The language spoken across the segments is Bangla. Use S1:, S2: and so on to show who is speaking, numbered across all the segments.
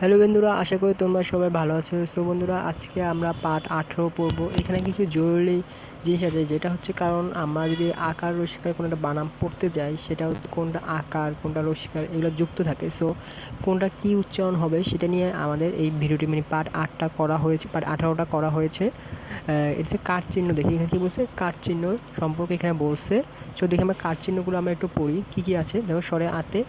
S1: হ্যালো বন্ধুরা, আশা করি তোমরা সবাই ভালো আছো। তো বন্ধুরা, আজকে আমরা পার্ট আঠেরো পড়ব। এখানে কিছু জরুরি জিনিস আছে, যেটা হচ্ছে কারণ আমরা যদি আকার রসিকার কোনো একটা বানাম পড়তে যাই, সেটা হচ্ছে কোনটা আকার, কোনটা রসিকার এগুলো যুক্ত থাকে। সো কোনটা কী উচ্চারণ হবে সেটা নিয়ে আমাদের এই ভিডিওটি মানে পার্ট আটটা করা হয়েছে, পার্ট আঠারোটা করা হয়েছে। হচ্ছে কাঠ চিহ্ন দেখি, এখানে কী বলছে? কাঠ চিহ্ন সম্পর্কে এখানে বলছে। সো দেখি আমরা কাঠ চিহ্নগুলো আমরা একটু পড়ি, কী কী আছে? দেখো, স্বরে আতে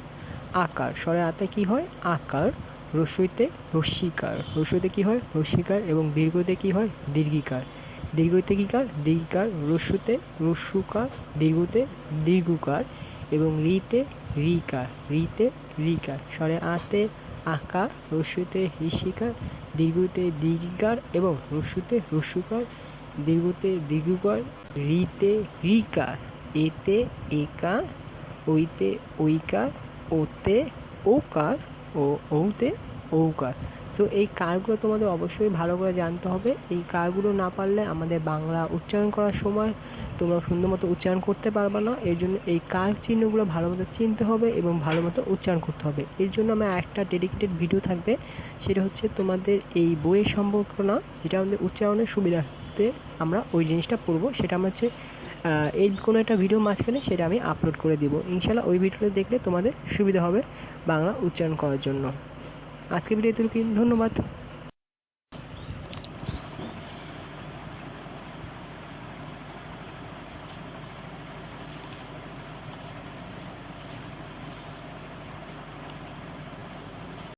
S1: আকার, স্বরে আতে কি হয়? আকার। রস্যইতে রস্যিকার রস্যইতে কি হয়? রস্যিকার এবং দীর্ঘতে কি হয়? দীর্ঘিকার। দীর্ঘতে কি কার? দীর্ঘিকার। রস্যুতে রস্যুকার দীর্ঘতে দীর্ঘকার এবং রিতে রিকার। রিতে রিকার। স্বরে আতে আকার রস্যুতে ঋষিকার দীর্ঘতে দীর্ঘিকার এবং রস্যুতে রস্যুকার দীর্ঘতে দীর্ঘকার, রিতে রিকার। এতে একার, ওইতে ওইকার, ওতে ওকার ও ঔতে ঔকার। সো এই কারগুলো তোমাদের অবশ্যই ভালো করে জানতে হবে। এই কারগুলো না পারলে আমাদের বাংলা উচ্চারণ করার সময় তোমরা সুন্দর মতো উচ্চারণ করতে পারবে না। এর জন্য এই কার চিহ্নগুলো ভালো মতো চিনতে হবে এবং ভালো মতো উচ্চারণ করতে হবে। এর জন্য আমার একটা ডেডিকেটেড ভিডিও থাকবে। সেটা হচ্ছে তোমাদের এই বইয়ের সম্পর্ক না যেটা আমাদের উচ্চারণের সুবিধাতে আমরা ওই জিনিসটা পড়ব। সেটা আমার হচ্ছে এই কোনো একটা ভিডিও মাঝখানে সেটা আমি আপলোড করে দিব। ইনশাল্লাহ ওই ভিডিওটা দেখলে তোমাদের সুবিধা হবে বাংলা উচ্চারণ করার জন্য। আজকে ভিডিও ধন্যবাদ।